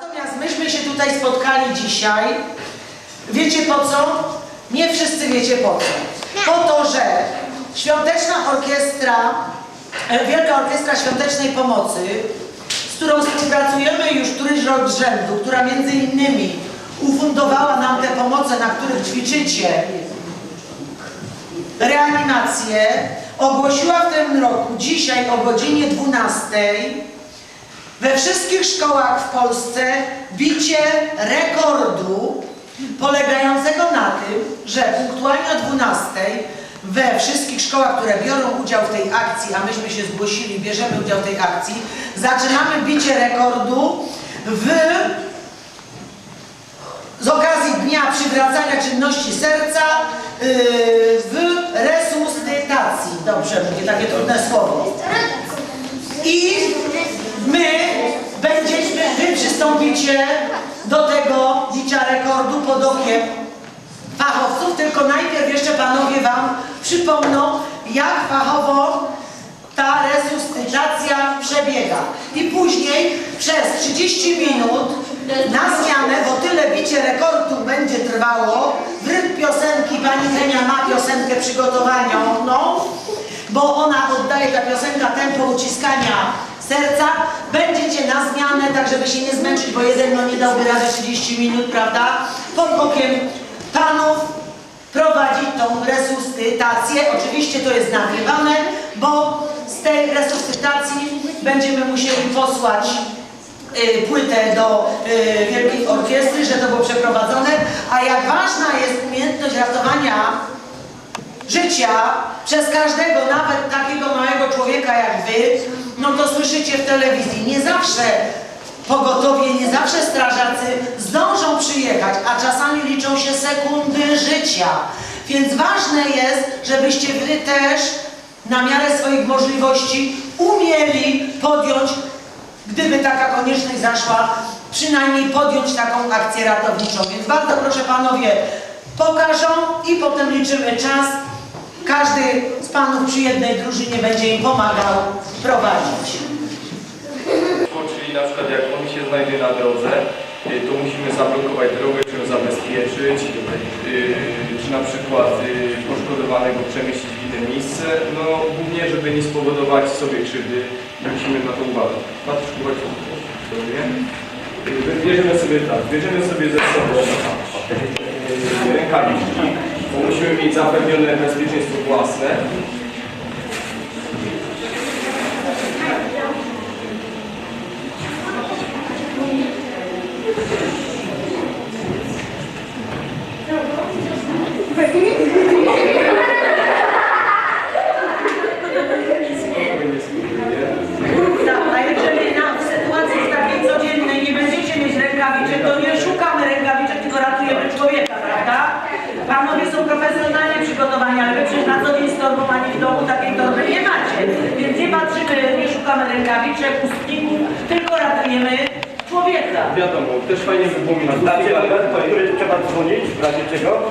Natomiast myśmy się tutaj spotkali dzisiaj. Wiecie po co? Nie wszyscy wiecie po co. Po to, że Świąteczna Orkiestra, e, Wielka Orkiestra Świątecznej Pomocy, z którą współpracujemy już któryś rok z rzędu, która między innymi ufundowała nam te pomoce, na których ćwiczycie, reanimację, ogłosiła w tym roku, dzisiaj o godzinie 12, we wszystkich szkołach w Polsce bicie rekordu polegającego na tym, że punktualnie o 12 we wszystkich szkołach, które biorą udział w tej akcji, a myśmy się zgłosili, bierzemy udział w tej akcji, zaczynamy bicie rekordu w z okazji Dnia Przywracania Czynności Serca yy, w resuscytacji. Dobrze takie trudne słowo. I przystąpicie do tego bicia rekordu pod okiem fachowców, tylko najpierw jeszcze panowie wam przypomną, jak fachowo ta resuscytacja przebiega. I później przez 30 minut na zmianę, bo tyle bicie rekordu będzie trwało, w rytm piosenki pani Henia ma piosenkę przygotowaną, no, bo ona oddaje ta piosenka tempo uciskania serca. Będziecie na zmianę, tak żeby się nie zmęczyć, bo jeden no nie dałby rady 30 minut, prawda? Pod okiem panów prowadzi tą resuscytację. Oczywiście to jest nagrywane, bo z tej resuscytacji będziemy musieli posłać y, płytę do y, Wielkiej Orkiestry, że to było przeprowadzone. A jak ważna jest umiejętność ratowania życia przez każdego, nawet takiego małego człowieka jak wy, no to słyszycie w telewizji. Nie zawsze pogotowie, nie zawsze strażacy zdążą przyjechać, a czasami liczą się sekundy życia. Więc ważne jest, żebyście wy też na miarę swoich możliwości umieli podjąć, gdyby taka konieczność zaszła, przynajmniej podjąć taką akcję ratowniczą. Więc bardzo proszę panowie, pokażą i potem liczymy czas. Każdy z panów przy jednej drużynie będzie im pomagał prowadzić. Czyli na przykład jak on się znajdzie na drodze, y, to musimy zablokować drogę, czy ją zabezpieczyć, y, czy na przykład y, poszkodowanego przemieścić w inne miejsce, no głównie, żeby nie spowodować sobie krzywdy musimy na to uważać. Patrz, sobie. Y, Bierzemy sobie tak, bierzemy sobie ze sobą rękawiczki, bo musimy mieć zapewnione bezpieczeństwo własne. Spokojnie, spokojnie. Tak, a jeżeli na, w sytuacji takiej codziennej nie będziecie mieć rękawiczek, to nie szukamy rękawiczek, tylko ratujemy człowieka, prawda? Panowie są profesjonalnie przygotowani, ale wy przecież na co dzień z torbą ani w domu takiej torby nie macie. Więc nie patrzymy, nie szukamy rękawiczek, ustników, tylko ratujemy człowieka. Wiadomo, też fajnie mieć Znacie numer, po który trzeba dzwonić w razie czego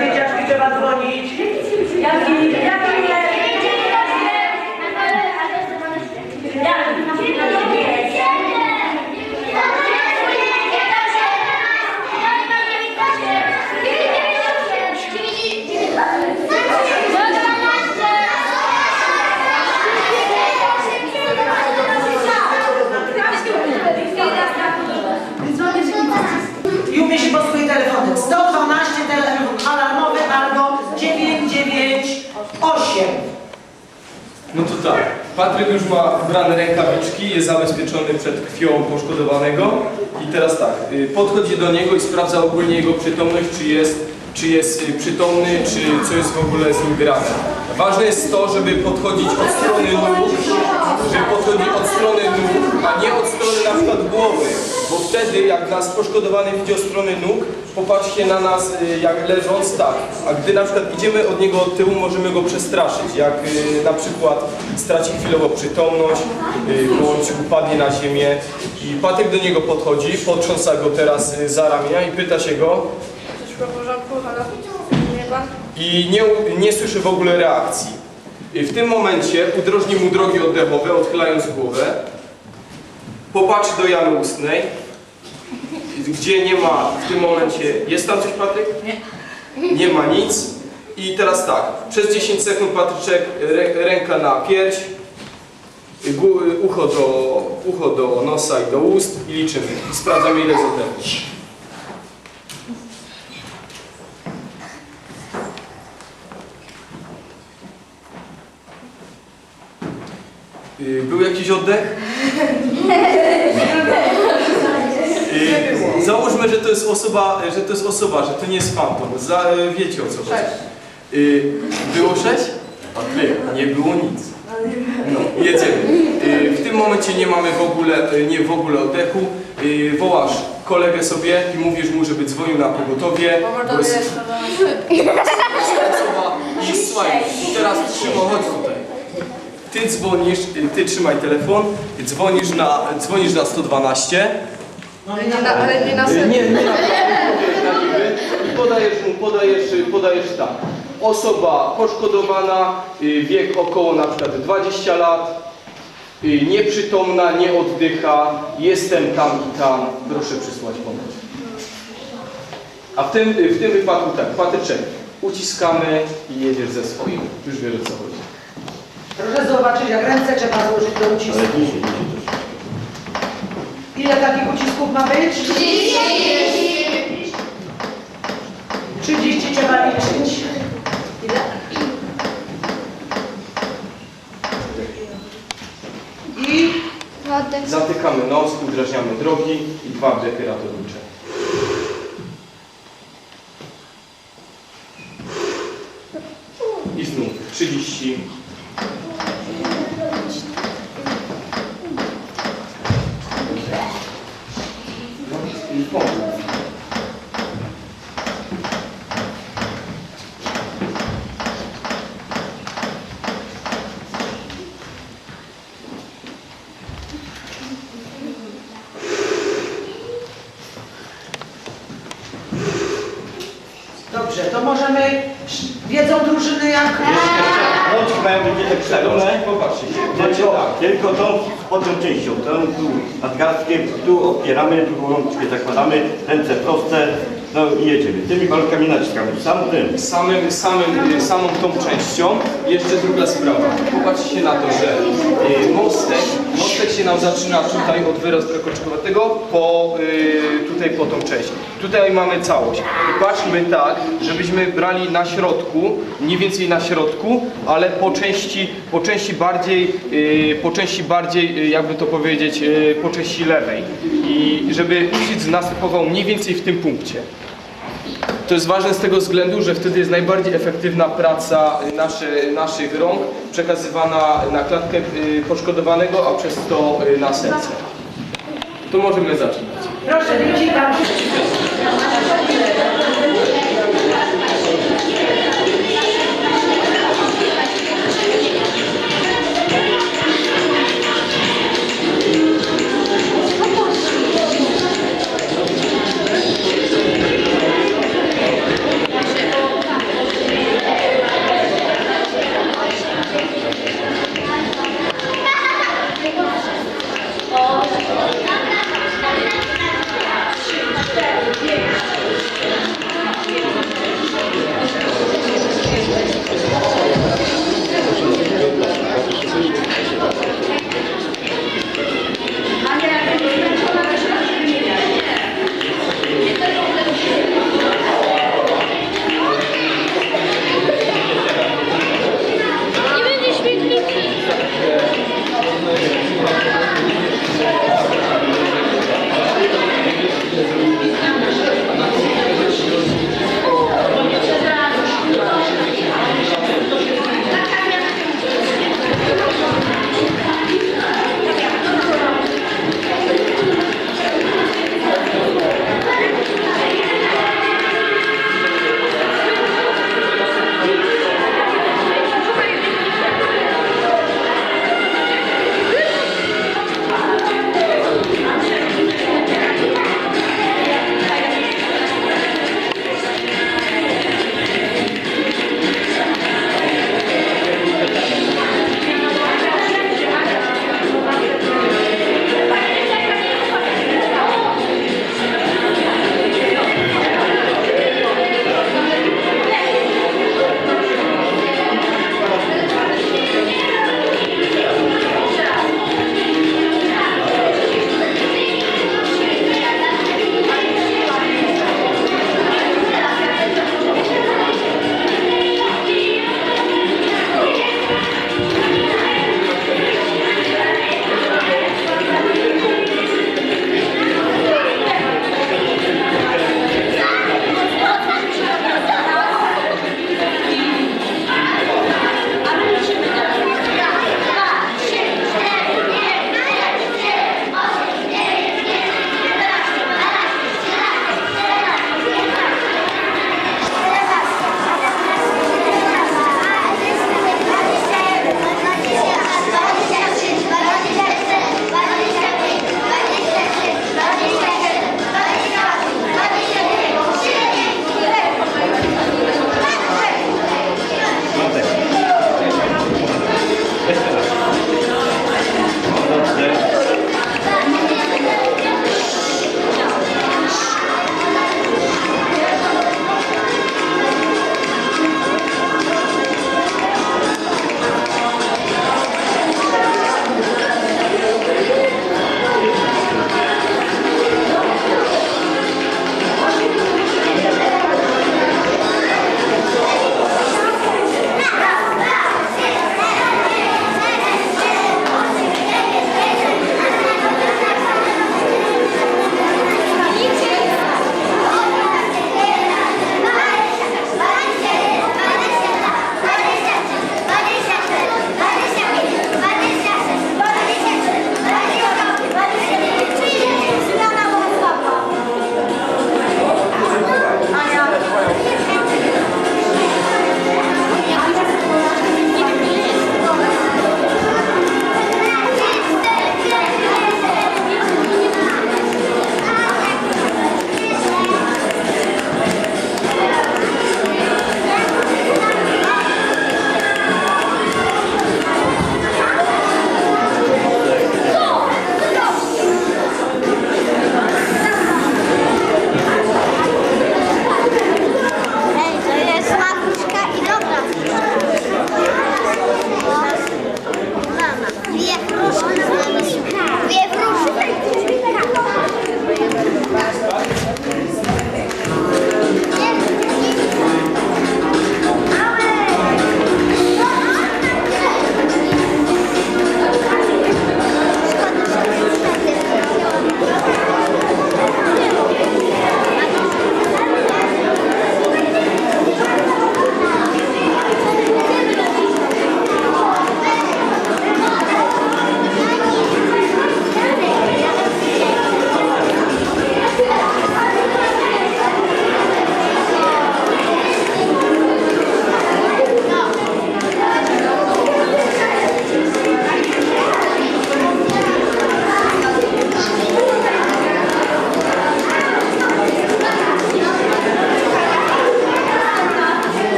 dzieciaczki trzeba dzwonić? Jaki, jaki numer? I umie się po swoje telefony. 112 telefon alarmowy albo 998. No to tak, Patryk już ma ubrane rękawiczki, jest zabezpieczony przed krwią poszkodowanego i teraz tak, y, podchodzi do niego i sprawdza ogólnie jego przytomność, czy jest, czy jest y, przytomny, czy co jest w ogóle z nim grane. Ważne jest to, żeby podchodzić od strony nóg, żeby podchodzić od strony nóg, a nie od strony na przykład głowy, wtedy jak nas poszkodowany widzi od strony nóg, popatrzcie na nas y, jak leżąc tak, a gdy na przykład idziemy od niego od tyłu, możemy go przestraszyć, jak y, na przykład straci chwilowo przytomność, y, bądź upadnie na ziemię i Patryk do niego podchodzi, potrząsa go teraz za ramienia i pyta się go i nie, nie słyszy w ogóle reakcji. I w tym momencie udrożni mu drogi oddechowe, odchylając głowę. Popatrz do jamy ustnej, gdzie nie ma w tym momencie... Jest tam coś, Patryk? Nie. Nie ma nic. I teraz tak, przez 10 sekund Patryczek, rę, ręka na pierś, ucho do, ucho do nosa i do ust i liczymy. Sprawdzamy ile z oddechu. Y, Był jakiś oddech? Y, Załóżmy, że to jest osoba, że to jest osoba, że to nie jest fantom. Za, y, wiecie o co chodzi. Y, Było sześć? Patryk, nie było nic. No, jedziemy. Y, W tym momencie nie mamy w ogóle, nie w ogóle oddechu. Y, Wołasz kolegę sobie i mówisz mu, żeby dzwonił na pogotowie. Bo jest osoba i słuchaj, i teraz Szymon, chodź tutaj. Ty dzwonisz, y, ty trzymaj telefon, dzwonisz na, dzwonisz na 112. No Ale nie na, ale nie na. Nie, nie na podajesz mu, podajesz, podajesz tak. Osoba poszkodowana, y, wiek około na przykład 20 lat, y, nieprzytomna, nie oddycha, jestem tam i tam, proszę przysłać pomoc. A w tym, w tym wypadku tak, patyczek, uciskamy i jedziesz ze swoim. Już wiesz o co chodzi. Proszę zobaczyć, jak ręce trzeba złożyć do ucisku. Ale dzisiaj, dzisiaj też. Ile takich ucisków ma być? 30 trzeba liczyć. I Zatykamy nos, udrażniamy drogi i dwa wdechy ratownicze. I znów 30. i dobrze, to możemy, wiedzą drużyny jak... Rączki mają być tak wstawione. Popatrzcie. Macie Tylko, tak. tylko tą pod tą częścią, tą tu nadgarstkiem, tu opieramy, drugą rączkę zakładamy, ręce proste, no i jedziemy. Tymi balkami naciskamy, sam tym. samym, samym, y, samą tą częścią. Jeszcze druga sprawa. Popatrzcie na to, że y, mostek, mostek się nam zaczyna tutaj od wyrostu koczkowatego po, y, tutaj po tą część. Tutaj mamy całość. I patrzmy tak, żebyśmy brali na środku, mniej więcej na środku, ale po części, po części bardziej, y, po części bardziej, y, jakby to powiedzieć, y, po części lewej. I żeby uścisk następował mniej więcej w tym punkcie. To jest ważne z tego względu, że wtedy jest najbardziej efektywna praca nasze, naszych rąk przekazywana na klatkę y, poszkodowanego, a przez to y, na serce. To możemy zaczynać. Proszę, widzi tam